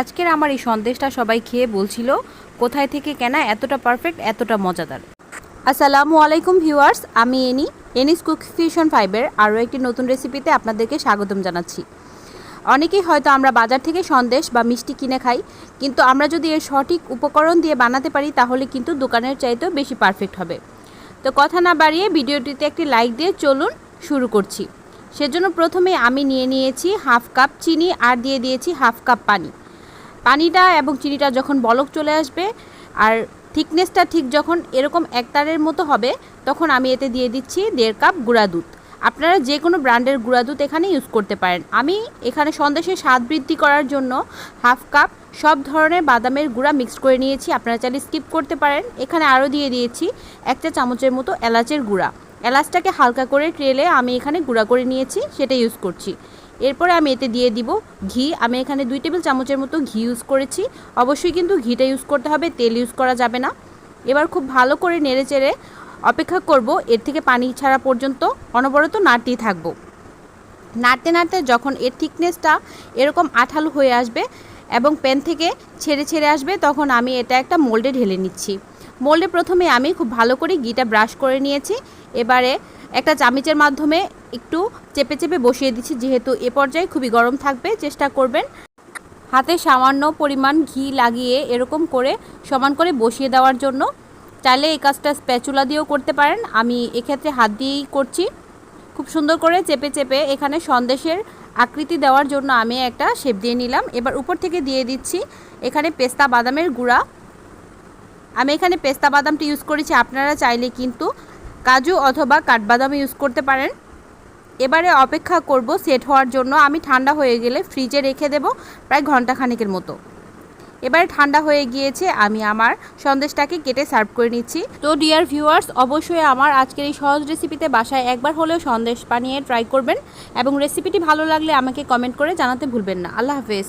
আজকের আমার এই সন্দেশটা সবাই খেয়ে বলছিল, কোথায় থেকে কেনা এতটা পারফেক্ট এতটা মজাদার। আসসালামু আলাইকুম ভিউয়ার্স আমি এনি, এনিস কুক ফিউশন ফাইভের আরও একটি নতুন রেসিপিতে আপনাদেরকে স্বাগতম জানাচ্ছি। অনেকেই হয়তো আমরা বাজার থেকে সন্দেশ বা মিষ্টি কিনে খাই, কিন্তু আমরা যদি এর সঠিক উপকরণ দিয়ে বানাতে পারি, তাহলে কিন্তু দোকানের চাইতেও বেশি পারফেক্ট হবে। তো কথা না বাড়িয়ে ভিডিওটিতে একটি লাইক দিয়ে চলুন শুরু করছি। সেজন্য প্রথমে আমি নিয়ে নিয়েছি হাফ কাপ চিনি আর দিয়ে দিয়েছি হাফ কাপ পানি। পানিটা এবং চিনিটা যখন বলক চলে আসবে আর থিকনেসটা ঠিক যখন এরকম একতারের মতো হবে, তখন আমি এতে দিয়ে দিচ্ছি দেড় কাপ গুঁড়া দুধ। আপনারা যে কোনো ব্র্যান্ডের গুঁড়া দুধ এখানে ইউজ করতে পারেন। আমি এখানে সন্দেশের স্বাদ বৃদ্ধি করার জন্য হাফ কাপ সব ধরনের বাদামের গুঁড়া মিক্স করে নিয়েছি। আপনারা চাইলে স্কিপ করতে পারেন। এখানে আরও দিয়ে দিয়েছি এক চা চামচের মতো এলাচের গুঁড়া। এলাচটাকে হালকা করে ট্রেলে আমি এখানে গুঁড়া করে নিয়েছি, সেটা ইউজ করছি। এরপরে আমি এতে দিয়ে দিব ঘি। আমি এখানে দুই টেবিল চামচের মতো ঘি ইউজ করেছি। অবশ্যই কিন্তু ঘিটা ইউজ করতে হবে, তেল ইউজ করা যাবে না। এবার খুব ভালো করে নেড়ে চেড়ে অপেক্ষা করব। এর থেকে পানি ছাড়া পর্যন্ত অনবরত নাড়তেই থাকব। নাড়তে নাড়তে যখন এর থিকনেসটা এরকম আঠালো হয়ে আসবে এবং প্যান থেকে ছেড়ে ছেড়ে আসবে, তখন আমি এটা একটা মোল্ডে ঢেলে নিচ্ছি। মোল্ডে প্রথমে আমি খুব ভালো করে ঘিটা ব্রাশ করে নিয়েছি। এবারে একটা চামিচের মাধ্যমে একটু চেপে চেপে বসিয়ে দিচ্ছি, যেহেতু এ পর্যায়ে খুবই গরম থাকবে, চেষ্টা করবেন হাতে সামান্য পরিমাণ ঘি লাগিয়ে এরকম করে সমান করে বসিয়ে দেওয়ার জন্য। চাইলে এই কাজটা স্প্যাচুলা দিয়েও করতে পারেন, আমি এক্ষেত্রে হাত দিয়েই করছি। খুব সুন্দর করে চেপে চেপে এখানে সন্দেশের আকৃতি দেওয়ার জন্য আমি একটা শেপ দিয়ে নিলাম। এবার উপর থেকে দিয়ে দিচ্ছি এখানে পেস্তা বাদামের গুঁড়া। আমি এখানে পেস্তা বাদামটা ইউজ করেছি, আপনারা চাইলে কিন্তু কাজু অথবা কাঠবাদাম ইউজ করতে পারেন। এবারে অপেক্ষা করব সেট হওয়ার জন্য। আমি ঠান্ডা হয়ে গেলে ফ্রিজে রেখে দেব প্রায় ঘণ্টা খানেকের মতো। এবারে ঠান্ডা হয়ে গিয়েছে, আমি আমার সন্দেশটাকে কেটে সার্ভ করে নিচ্ছি। তো ডিয়ার ভিউয়ার্স, অবশ্যই আমার আজকের এই সহজ রেসিপিতে বাসায় একবার হলেও সন্দেশ বানিয়ে ট্রাই করবেন এবং রেসিপিটি ভালো লাগলে আমাকে কমেন্ট করে জানাতে ভুলবেন না। আল্লাহ হাফেজ।